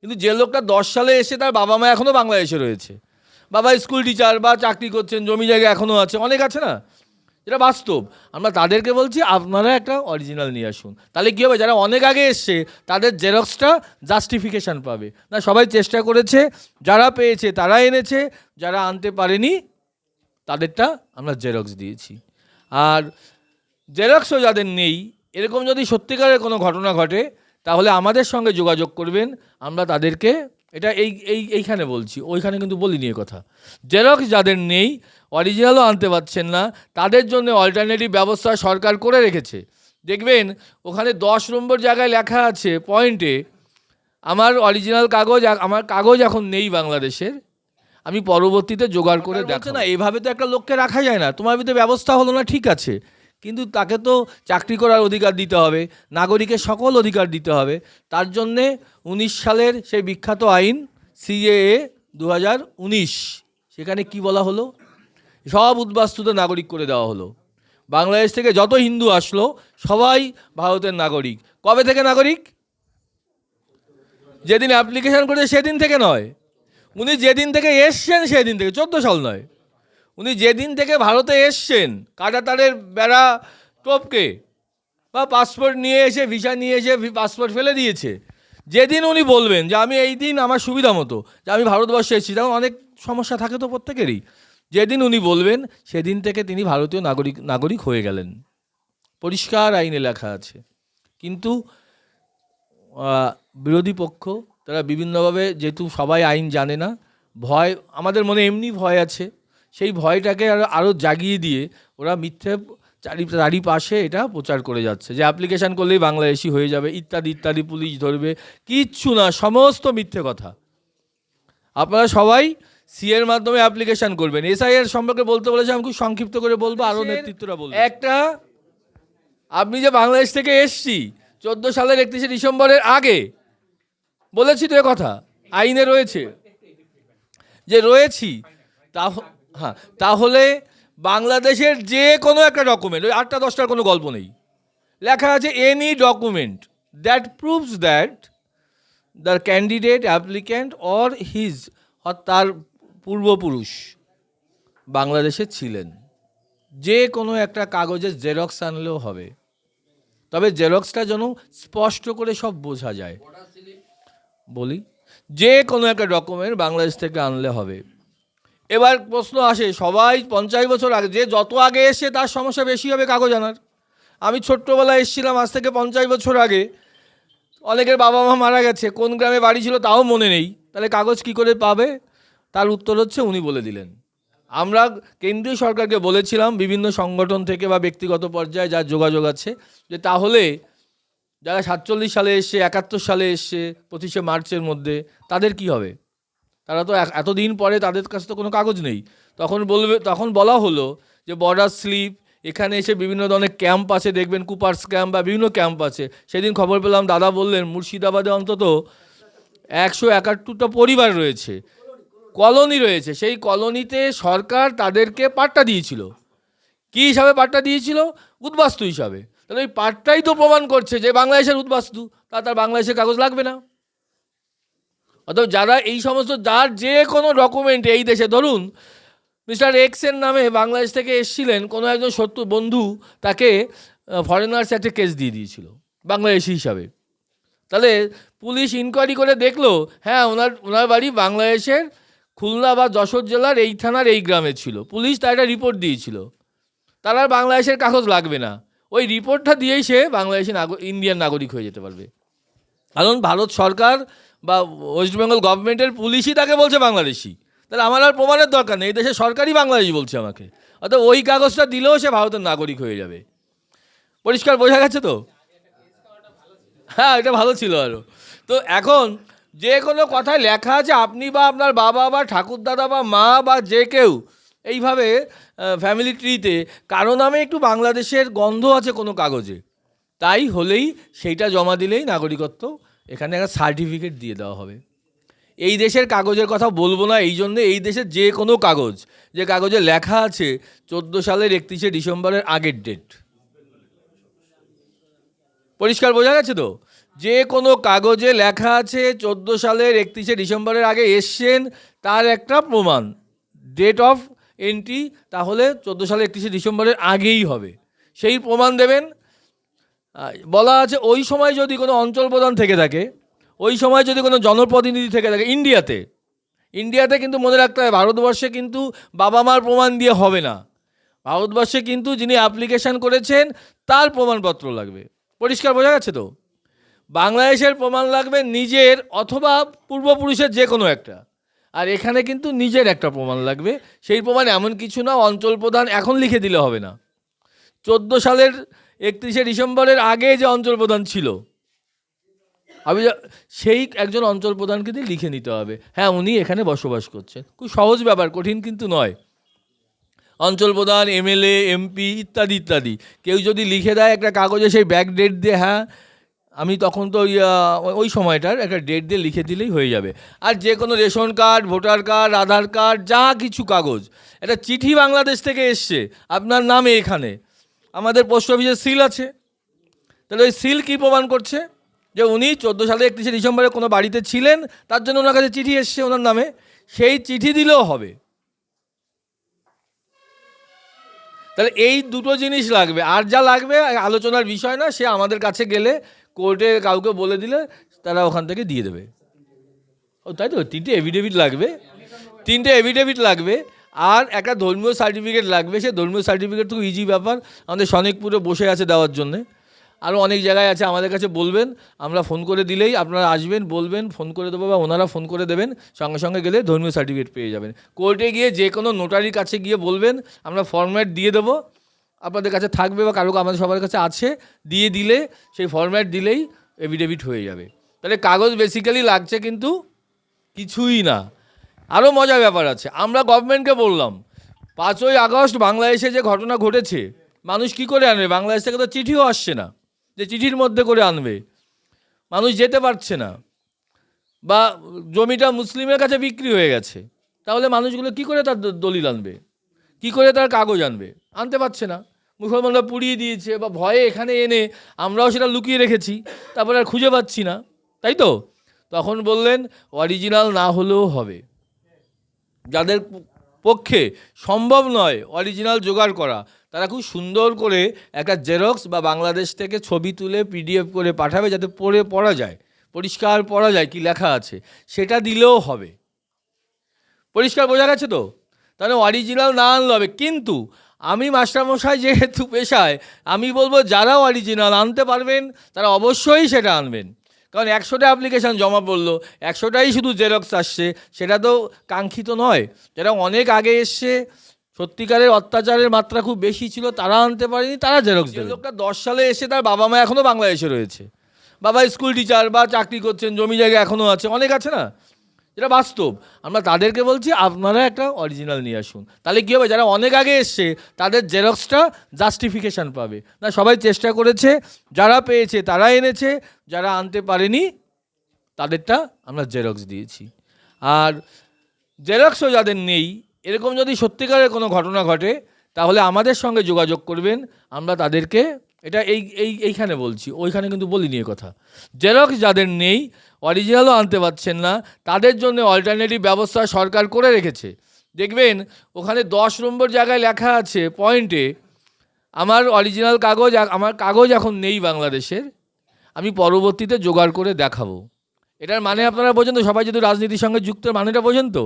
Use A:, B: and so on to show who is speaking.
A: কিন্তু যে লোকটা দশ সালে এসে তার বাবা মা এখনও বাংলাদেশে রয়েছে। বাবা স্কুল টিচার বা চাকরি করছেন, জমি জায়গা এখনও আছে, অনেক আছে না? এটা বাস্তব। আমরা তাদেরকে বলছি, আপনারা একটা অরিজিনাল নিয়ে আসুন। তাহলে কী হবে? যারা অনেক আগে এসছে, তাদের জেরক্সটা জাস্টিফিকেশান পাবে। না, সবাই চেষ্টা করেছে, যারা পেয়েছে, তারা এনেছে, যারা আনতে পারেনি, তাদেরটা আমরা জেরক্স দিয়েছি। আর জেরক্সও যাদের নেই, এরকম যদি সত্যিকারের কোনো ঘটনা ঘটে তাহলে আমাদের সঙ্গে যোগাযোগ করবেন আমরা তাদেরকে এটা এই এই এইখানে বলছি ওইখানে কিন্তু বলিনি এ কথা। জেরক্স যাদের নেই অরিজিনালও আনতে পারছেন না তাদের জন্য অল্টারনেটিভ ব্যবস্থা সরকার করে রেখেছে। দেখবেন ওখানে দশ নম্বর জায়গায় লেখা আছে পয়েন্টে আমার অরিজিনাল কাগজ আমার কাগজ এখন নেই বাংলাদেশের আমি পরবর্তীতে জোগাড় করে দেখো না এভাবে তো একটা লোককে রাখা যায় না তোমার ভিতরে ব্যবস্থা হলো না ঠিক আছে। কিন্তু তাকে তো চাকরি করার অধিকার দিতে হবে নাগরিকের সকল অধিকার দিতে হবে। তার জন্যে উনিশ সালের সেই বিখ্যাত আইন, সিএএ দু হাজার উনিশ, সেখানে কি বলা হলো? সব উদ্বাস্তুত নাগরিক করে দেওয়া হলো। বাংলাদেশ থেকে যত হিন্দু আসলো, সবাই ভারতের নাগরিক। কবে থেকে নাগরিক? যেদিন অ্যাপ্লিকেশন করেছে সেদিন থেকে নয়। উনি যেদিন থেকে এসছেন সেদিন থেকে, চোদ্দ সাল নয়। উনি যেদিন থেকে ভারতে এসছেন, কাটাতারের বেড়া টপকে, বা পাসপোর্ট নিয়ে এসে ভিসা নিয়ে এসে পাসপোর্ট ফেলে দিয়েছে। যেদিন উনি বলবেন যে, আমি এই দিন আমার সুবিধা মতো, যে আমি ভারতবর্ষে এসেছি, তেমন অনেক সমস্যা থাকে তো প্রত্যেকেরই। যেদিন উনি বলবেন, সেদিন থেকে তিনি ভারতীয় নাগরিক নাগরিক হয়ে গেলেন। পরিষ্কার আইনে লেখা আছে। কিন্তু বিরোধী পক্ষ, তারা বিভিন্নভাবে যেহেতু সবাই আইন জানে না, ভয়, আমাদের মনে এমনি ভয় আছে। সেই ভয়টাকে আরও জাগিয়ে দিয়ে ওরা মিথ্যে চারি চারিপাশে এটা প্রচার করে যাচ্ছে। যে অ্যাপ্লিকেশান করলেই বাংলাদেশি হয়ে যাবে ইত্যাদি ইত্যাদি পুলিশ ধরবে কিচ্ছু না সমস্ত মিথ্যে কথা। আপনারা সবাই সি এর মাধ্যমে অ্যাপ্লিকেশন করবেন। এসআই এর সম্পর্কে বলতে বলেছে আমি খুব সংক্ষিপ্ত করে বলব আরও নেতৃত্বরা বলব। একটা আপনি যে বাংলাদেশ থেকে এসছি চোদ্দ সালের একত্রিশে ডিসেম্বরের আগে বলেছি তো কথা আইনে রয়েছে। যে রয়েছি তা হ্যাঁ তাহলে বাংলাদেশের যে কোনো একটা ডকুমেন্ট ওই আটটা, দশটার কোনো গল্প নেই। লেখা আছে any document that proves that the candidate applicant or his তার পূর্বপুরুষ বাংলাদেশে ছিলেন। যে কোনো একটা কাগজের জেরক্স আনলেও হবে। তবে জেরক্সটা যেন স্পষ্ট করে সব বোঝা যায়। বলি, যে কোনো একটা ডকুমেন্ট বাংলাদেশ থেকে আনলে হবে। এবার প্রশ্ন আসে, সবাই পঞ্চাশ বছর আগে, যে যত আগে এসে তার সমস্যা বেশি হবে কাগজ আনার। আমি ছোট্টবেলায় এসেছিলাম, আজ থেকে পঞ্চাশ বছর আগে। অনেকের বাবা মা মারা গেছে, কোন গ্রামে বাড়ি ছিল তাও মনে নেই। তাহলে কাগজ কি করে পাবে? তার উত্তর হচ্ছে, উনি বলে দিলেন। আমরা কেন্দ্রীয় সরকারকে বলেছিলাম, বিভিন্ন সংগঠন থেকে বা ব্যক্তিগত পর্যায়ে যার যোগাযোগ আছে, যে তাহলে যারা সাতচল্লিশ সালে এসছে, একাত্তর সালে এসছে, পঁচিশে মার্চের মধ্যে, তাদের কি হবে? তারা তো এতদিন পরে তাদের কাছে তো কোনো কাগজ নেই। তখন বলবে, তখন বলা হলো যে বর্ডার স্লিপ এখানে এসে বিভিন্ন ধরনের ক্যাম্প আছে, দেখবেন কুপার্স ক্যাম্প বা বিভিন্ন ক্যাম্প আছে। সেদিন খবর পেলাম, দাদা বললেন, মুর্শিদাবাদে অন্তত একশো একাত্তরটা পরিবার রয়েছে। কলোনি রয়েছে। সেই কলোনিতে সরকার তাদেরকে পাট্টা দিয়েছিল। কী হিসাবে পাট্টা দিয়েছিল? উদ্বাস্তু হিসাবে। তাহলে ওই পাট্টাই তো প্রমাণ করছে যে বাংলাদেশের উদ্বাস্তু। তা তার বাংলাদেশের কাগজ লাগবে না। অথবা যারা এই সমস্ত, যার যে কোনো ডকুমেন্ট এই দেশে, ধরুন মিস্টার এক্সের নামে বাংলাদেশ থেকে এসছিলেন, কোনো একজন শত্রু বন্ধু তাকে ফরেনার্স একটা কেস দিয়ে দিয়েছিল, বাংলাদেশি হিসাবে। তাহলে পুলিশ ইনকোয়ারি করে দেখল হ্যাঁ ওনার ওনার বাড়ি বাংলাদেশের খুলনা বা যশোর জেলার এই থানার এই গ্রামে ছিল। পুলিশ তার একটা রিপোর্ট দিয়েছিল। তার আর বাংলাদেশের কাগজ লাগবে না। ওই রিপোর্টটা দিয়েই সে বাংলাদেশি নাগ- ইন্ডিয়ান নাগরিক হয়ে যেতে পারবে। কারণ ভারত সরকার বা ওয়েস্ট বেঙ্গল গভর্নমেন্টের পুলিশই তাকে বলছে বাংলাদেশি। তাহলে আমার আর প্রমাণের দরকার নেই, এই দেশের সরকারই বাংলাদেশি বলছে আমাকে। অর্থাৎ ওই কাগজটা দিলেও সে ভারতের নাগরিক হয়ে যাবে। পরিষ্কার বোঝা গেছে তো? হ্যাঁ এটা ভালো ছিল আরও তো এখন যে কোনো কথায় লেখা আছে, আপনি বা আপনার বাবা বা ঠাকুরদাদা বা মা বা যে কেউ এইভাবে ফ্যামিলি ট্রিতে কারও নামে একটু বাংলাদেশের গন্ধ আছে কোনো কাগজে, তাই হলেই সেইটা জমা দিলেই নাগরিকত্ব। এখানে একটা সার্টিফিকেট দিয়ে দেওয়া হবে। এই দেশের কাগজের কথা বলব না, এই জন্যে এই দেশের যে কোনো কাগজ, যে কাগজে লেখা আছে চোদ্দ সালের একত্রিশে ডিসেম্বরের আগের ডেট। পরিষ্কার বোঝা গেছে তো? যে কোনো কাগজে লেখা আছে চোদ্দ সালের একত্রিশে ডিসেম্বরের আগে এসছেন, তার একটা প্রমাণ, ডেট অফ এন্ট্রি, তাহলে চোদ্দ সালের একত্রিশে ডিসেম্বরের আগেই হবে। সেই প্রমাণ দেবেন বলা আছে ওই সময় যদি কোনো অঞ্চল প্রধান থেকে থাকে, ওই সময় যদি কোনো জনপ্রতিনিধি থেকে থাকে, ইন্ডিয়াতে ইন্ডিয়াতে কিন্তু মনে রাখতে হবে ভারতবর্ষে কিন্তু বাবা মার প্রমাণ দিয়ে হবে না। ভারতবর্ষে কিন্তু যিনি অ্যাপ্লিকেশন করেছেন, তার প্রমাণপত্র লাগবে। পরিষ্কার বোঝা গেছে তো? বাংলাদেশের প্রমাণ লাগবে নিজের অথবা পূর্বপুরুষের যে কোনো একটা। আর এখানে কিন্তু নিজের একটা প্রমাণ লাগবে। সেই প্রমাণ এমন কিছু না অঞ্চল প্রধান এখন লিখে দিলে হবে না। চোদ্দ সালের একত্রিশে ডিসেম্বরের আগে যে অঞ্চল প্রধান ছিল। আমি সেই একজন অঞ্চল প্রধানকে দিয়ে লিখে নিতে হবে। হ্যাঁ উনি এখানে বসবাস করছেন। খুব সহজ ব্যাপার, কঠিন কিন্তু নয়। অঞ্চল প্রধান, এমএলএ, এমপি ইত্যাদি ইত্যাদি। কেউ যদি লিখে দেয় একটা কাগজে সেই ব্যাক ডেট দিয়ে হ্যাঁ আমি তখন তো ওই সময়টার একটা ডেট দিয়ে লিখে দিলেই হয়ে যাবে। আর যে কোনো ration card, voter card, Aadhaar card, যা কিছু কাগজ। একটা চিঠি বাংলাদেশ থেকে এসছে। আপনার নামে এখানে। আমাদের পোস্ট অফিসের সিল আছে। তাহলে ওই সিল কী প্রমাণ করছে? যে উনি চোদ্দ সালে একত্রিশে ডিসেম্বরে কোনো বাড়িতে ছিলেন, তার জন্য ওনার কাছে চিঠি এসছে ওনার নামে। সেই চিঠি দিলেও হবে। তাহলে এই দুটো জিনিস লাগবে। আর যা লাগবে, আলোচনার বিষয় না, সে আমাদের কাছে গেলে কোর্টে কাউকে বলে দিলে তারা ওখান থেকে দিয়ে দেবে। ও, তাই তো? তিনটে এভিডেভিট লাগবে। তিনটে এভিডেভিট লাগবে। আর একটা ধর্মীয় সার্টিফিকেট লাগবে সে ধর্মীয় সার্টিফিকেট তো ইজি ব্যাপার। আমাদের সনিকপুরে বসে আছে দেওয়ার জন্যে। আরও অনেক জায়গায় আছে, আমাদের কাছে বলবেন, আমরা ফোন করে দিলেই আপনারা আসবেন, বলবেন ফোন করে দেবো বা ওনারা ফোন করে দেবেন, সঙ্গে সঙ্গে গেলে ধর্মীয় সার্টিফিকেট পেয়ে যাবেন। কোর্টে গিয়ে যে কোনো নোটারির কাছে গিয়ে বলবেন, আমরা ফর্ম্যাট দিয়ে দেবো। আপনাদের কাছে থাকবে বা কারও আমাদের সবার কাছে আছে, দিয়ে দিলে, সেই ফর্ম্যাট দিলেই এভিডেভিট হয়ে যাবে। তাহলে কাগজ বেসিক্যালি লাগছে কিন্তু কিছুই না। আরও মজার ব্যাপার আছে। আমরা গভর্নমেন্টকে বললাম, পাঁচই আগস্ট বাংলাদেশে যে ঘটনা ঘটেছে, মানুষ কি করে আনবে? বাংলাদেশ থেকে তো চিঠিও আসছে না। যে চিঠির মধ্যে করে আনবে। মানুষ যেতে পারছে না। বা জমিটা মুসলিমের কাছে বিক্রি হয়ে গেছে। তাহলে মানুষগুলো কি করে তার দলিল আনবে? কি করে তার কাগজ আনবে? আনতে পারছে না। মুসলমানরা পুড়িয়ে দিয়েছে বা ভয়ে এখানে এনে আমরাও সেটা লুকিয়ে রেখেছি, তারপরে আর খুঁজে পাচ্ছি না। তাই তো? তখন বললেন অরিজিনাল না হলেও হবে। যাদের পক্ষে সম্ভব নয় অরিজিনাল জোগাড় করা, তারা খুব সুন্দর করে একটা জেরক্স বা বাংলাদেশ থেকে ছবি তুলে পিডিএফ করে পাঠাবে যাতে পড়ে পড়া যায়, পরিষ্কার পড়া যায় কি লেখা আছে, সেটা দিলেও হবে। পরিষ্কার বোঝা গেছে তো? তাহলে অরিজিনাল না আনলে হবে। কিন্তু আমি মাস্টারমশাই যেহেতু পেশায়, আমি বলব যারা অরিজিনাল আনতে পারবেন, তারা অবশ্যই সেটা আনবেন। কারণ একশোটা অ্যাপ্লিকেশান জমা পড়ল একশোটাই শুধু জেরক্স আসছে সেটা তো কাঙ্ক্ষিত নয়। যারা অনেক আগে এসছে সত্যিকারের অত্যাচারের মাত্রা খুব বেশি ছিল তারা আনতে পারেনি তারা জেরক্স দেবে। লোকটা দশ সালে এসে তার বাবা মা এখনও বাংলাদেশে রয়েছে। বাবা স্কুল টিচার বা চাকরি করছেন জমি জায়গা এখনও আছে অনেক আছে না? যেটা বাস্তব। আমরা তাদেরকে বলছি, আপনারা একটা অরিজিনাল নিয়ে আসুন। তাহলে কী হবে? যারা অনেক আগে এসছে, তাদের জেরক্সটা জাস্টিফিকেশান পাবে। না, সবাই চেষ্টা করেছে, যারা পেয়েছে তারা এনেছে, যারা আনতে পারেনি, তাদেরটা আমরা জেরক্স দিয়েছি। আর জেরক্সও যাদের নেই, এরকম যদি সত্যিকারের কোনো ঘটনা ঘটে, তাহলে আমাদের সঙ্গে যোগাযোগ করবেন। আমরা তাদেরকে, এটা এই এই, এইখানে বলছি, ওইখানে কিন্তু বলিনি কথা। জেরক্স যাদের নেই অরিজিনালও আনতে পারছেন না। তাদের জন্য অল্টারনেটিভ ব্যবস্থা সরকার করে রেখেছে। দেখবেন, ওখানে দশ নম্বর জায়গায় লেখা আছে পয়েন্টে আমার অরিজিনাল কাগজ আমার কাগজ এখন নেই বাংলাদেশের, আমি পরবর্তীতে জোগাড় করে দেখাবো। এটার মানে আপনারা বোঝেন তো? সবাই যদি রাজনীতির সঙ্গে যুক্ত মানেটা বোঝেন তো?